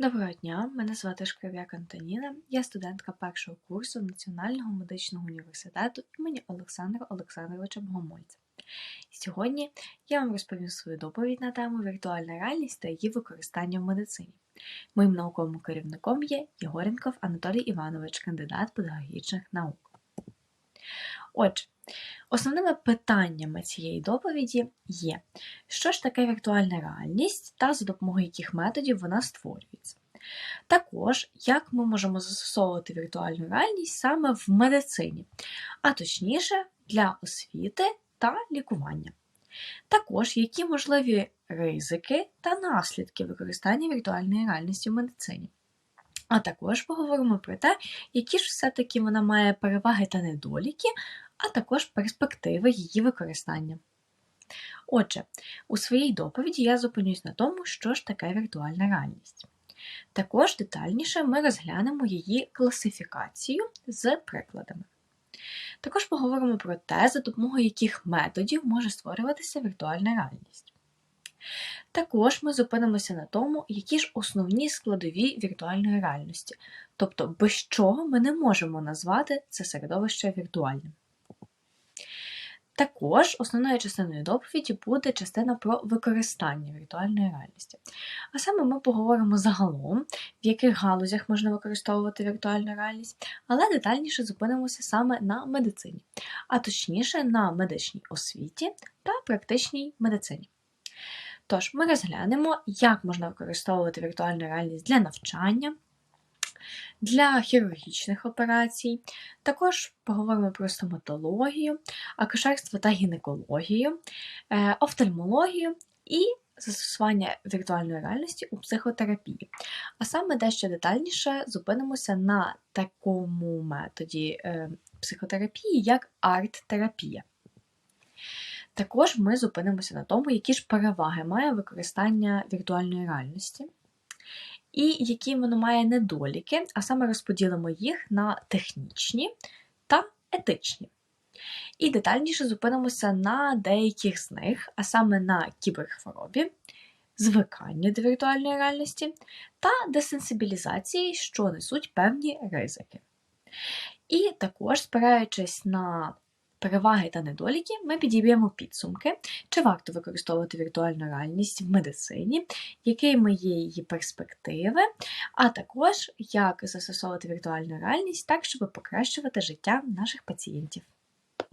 Доброго дня, мене звати Шкрив'як Антоніна, я студентка першого курсу Національного медичного університету імені Олександра Олександровича Богомольця. Сьогодні я вам розповім свою доповідь на тему віртуальна реальність та її використання в медицині. Моїм науковим керівником є Єгоренков Анатолій Іванович, кандидат педагогічних наук. Отже, основними питаннями цієї доповіді є, що ж таке віртуальна реальність та за допомогою яких методів вона створюється. Також, як ми можемо застосовувати віртуальну реальність саме в медицині, а точніше для освіти та лікування. Також, які можливі ризики та наслідки використання віртуальної реальності в медицині. А також поговоримо про те, які ж все-таки вона має переваги та недоліки, а також перспективи її використання. Отже, у своїй доповіді я зупинюсь на тому, що ж таке віртуальна реальність. Також детальніше ми розглянемо її класифікацію з прикладами. Також поговоримо про те, за допомогою яких методів може створюватися віртуальна реальність. Також ми зупинимося на тому, які ж основні складові віртуальної реальності, тобто без чого ми не можемо назвати це середовище віртуальним. Також основною частиною доповіді буде частина про використання віртуальної реальності. А саме ми поговоримо загалом, в яких галузях можна використовувати віртуальну реальність, але детальніше зупинимося саме на медицині, а точніше на медичній освіті та практичній медицині. Тож, ми розглянемо, як можна використовувати віртуальну реальність для навчання, для хірургічних операцій. Також поговоримо про стоматологію, акушерство та гінекологію, е, офтальмологію і застосування віртуальної реальності у психотерапії. А саме дещо детальніше зупинимося на такому методі е, психотерапії, як арт-терапія. Також ми зупинимося на тому, які ж переваги має використання віртуальної реальності, і які воно має недоліки, а саме розподілимо їх на технічні та етичні. І детальніше зупинимося на деяких з них, а саме на кіберхворобі, звиканні до віртуальної реальності та десенсибілізації, що несуть певні ризики. І також, спираючись на переваги та недоліки, ми підіб'ємо підсумки, чи варто використовувати віртуальну реальність в медицині, якими є її перспективи, а також як застосовувати віртуальну реальність так, щоб покращувати життя наших пацієнтів.